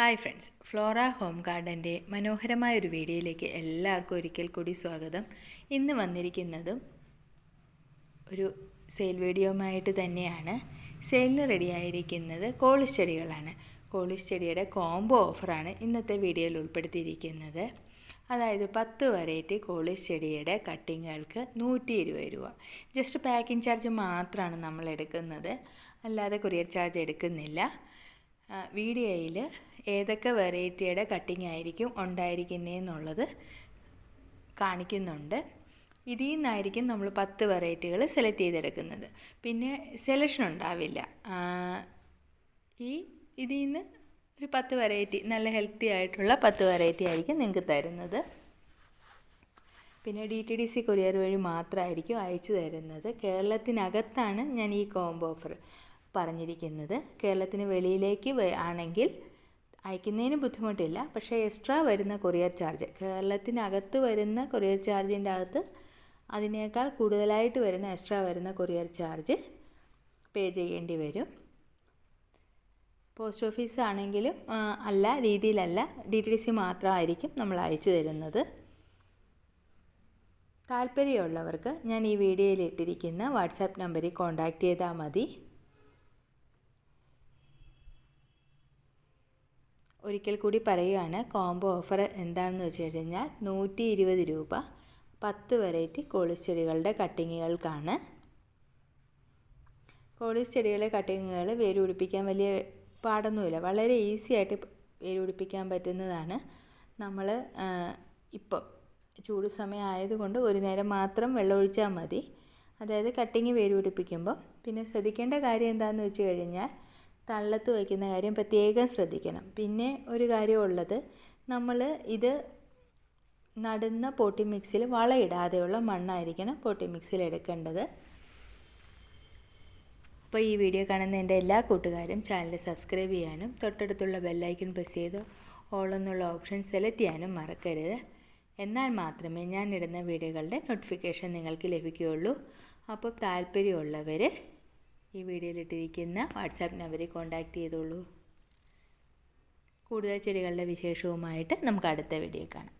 Hi friends Flora home ഗാർഡന്റെ മനോഹരമായ ഒരു വീഡിയോയിലേക്ക് എല്ലാവർക്കും ഒരിക്കൽ കൂടി സ്വാഗതം. ഇന്ന് വന്നിരിക്കുന്നതും ഒരു സെയിൽ വീഡിയോയുമായിട്ട് തന്നെയാണ്. സെയിലിന് റെഡിയായിരിക്കുന്നത് കോളിസ് ചെടികളാണ് കോളിസ് ചെടിയുടെ കോംബോ ഓഫറാണ് ഇന്നത്തെ വീഡിയോയിൽ ഉൾപ്പെടുത്തിയിരിക്കുന്നത്. അതായത് പത്ത് വെറൈറ്റി കോളിസ് ചെടിയുടെ കട്ടിങ്ങുകൾക്ക് നൂറ്റി ഇരുപത് രൂപ. ജസ്റ്റ് പാക്കിംഗ് ചാർജ് മാത്രമാണ് നമ്മൾ എടുക്കുന്നത്. അല്ലാതെ കൊറിയർ ചാർജ് എടുക്കുന്നില്ല. വീഡിയോയിൽ ഏതൊക്കെ വെറൈറ്റിയുടെ കട്ടിങ് ആയിരിക്കും ഉണ്ടായിരിക്കുന്നതെന്നുള്ളത് കാണിക്കുന്നുണ്ട്. ഇതിൽ നിന്നായിരിക്കും നമ്മൾ പത്ത് വെറൈറ്റികൾ സെലക്ട് ചെയ്തെടുക്കുന്നത്. പിന്നെ സെലക്ഷൻ ഉണ്ടാവില്ല. ഈ ഇതിൽ നിന്ന് ഒരു പത്ത് വെറൈറ്റി നല്ല ഹെൽത്തി ആയിട്ടുള്ള പത്ത് വെറൈറ്റി ആയിരിക്കും നിങ്ങൾക്ക് തരുന്നത്. പിന്നെ D T D C courier വഴി മാത്രമായിരിക്കും അയച്ചു തരുന്നത്. കേരളത്തിനകത്താണ് ഞാൻ ഈ കോംബോ ഓഫർ പറഞ്ഞിരിക്കുന്നത്. കേരളത്തിന് വെളിയിലേക്ക് ആണെങ്കിൽ അയക്കുന്നതിന് ബുദ്ധിമുട്ടില്ല. പക്ഷേ എക്സ്ട്രാ വരുന്ന കൊറിയർ ചാർജ് കേരളത്തിനകത്ത് വരുന്ന കൊറിയർ ചാർജിന്റെ അകത്ത് അതിനേക്കാൾ കൂടുതലായിട്ട് വരുന്ന എക്സ്ട്രാ വരുന്ന കൊറിയർ ചാർജ് പേ ചെയ്യേണ്ടി വരും. പോസ്റ്റ് ഓഫീസ് ആണെങ്കിലും അല്ല രീതിയിലല്ല. ഡി ടി ഡി സി മാത്രമായിരിക്കും നമ്മൾ അയച്ചു തരുന്നത്. താല്പര്യമുള്ളവർക്ക് ഞാൻ ഈ വീഡിയോയിൽ ഇട്ടിരിക്കുന്ന വാട്സാപ്പ് നമ്പറിൽ കോൺടാക്റ്റ് ചെയ്താൽ മതി. ഒരിക്കൽ കൂടി പറയുകയാണ് കോംബോ ഓഫർ എന്താണെന്ന് വെച്ച് കഴിഞ്ഞാൽ നൂറ്റി ഇരുപത് രൂപ പത്ത് വെറൈറ്റി കോളിസ് ചെടികളുടെ കട്ടിങ്ങുകൾക്കാണ്. കോളിസ് ചെടികളെ കട്ടിങ്ങുകൾ വേരുപിടിപ്പിക്കാൻ വലിയ പാടൊന്നുമില്ല വളരെ ഈസി ആയിട്ട് വേരുപിടിപ്പിക്കാൻ പറ്റുന്നതാണ്. നമ്മൾ ഇപ്പം ചൂട് സമയം ആയതുകൊണ്ട് ഒരു നേരം മാത്രം വെള്ളമൊഴിച്ചാൽ മതി. അതായത് കട്ടിങ് വേരുപിടിപ്പിക്കുമ്പോൾ പിന്നെ ശ്രദ്ധിക്കേണ്ട കാര്യം എന്താണെന്ന് വെച്ച് കഴിഞ്ഞാൽ തള്ളത്ത് വയ്ക്കുന്ന കാര്യം പ്രത്യേകം ശ്രദ്ധിക്കണം. പിന്നെ ഒരു കാര്യമുള്ളത് നമ്മൾ ഇത് നടുന്ന പോട്ടി മിക്സിൽ വളയിടാതെയുള്ള മണ്ണായിരിക്കണം പോട്ടി മിക്സിൽ എടുക്കേണ്ടത്. അപ്പോൾ ഈ വീഡിയോ കാണുന്ന എന്റെ എല്ലാ കൂട്ടുകാരും ചാനൽ സബ്സ്ക്രൈബ് ചെയ്യാനും തൊട്ടടുത്തുള്ള ബെല്ലൈക്കൺ പ്രസ് ചെയ്ത് ഓൾ എന്നുള്ള ഓപ്ഷൻ സെലക്ട് ചെയ്യാനും മറക്കരുത്. എന്നാൽ മാത്രമേ ഞാൻ ഇടുന്ന വീഡിയോകളുടെ നോട്ടിഫിക്കേഷൻ നിങ്ങൾക്ക് ലഭിക്കുകയുള്ളൂ. അപ്പോൾ താല്പര്യമുള്ളവർ ഈ വീഡിയോയിലിട്ടിരിക്കുന്ന വാട്സാപ്പ് നമ്പറിൽ കോൺടാക്റ്റ് ചെയ്തോളൂ. കൂടുതൽ ചെടികളുടെ വിശേഷവുമായിട്ട് നമുക്ക് അടുത്ത വീഡിയോ കാണാം.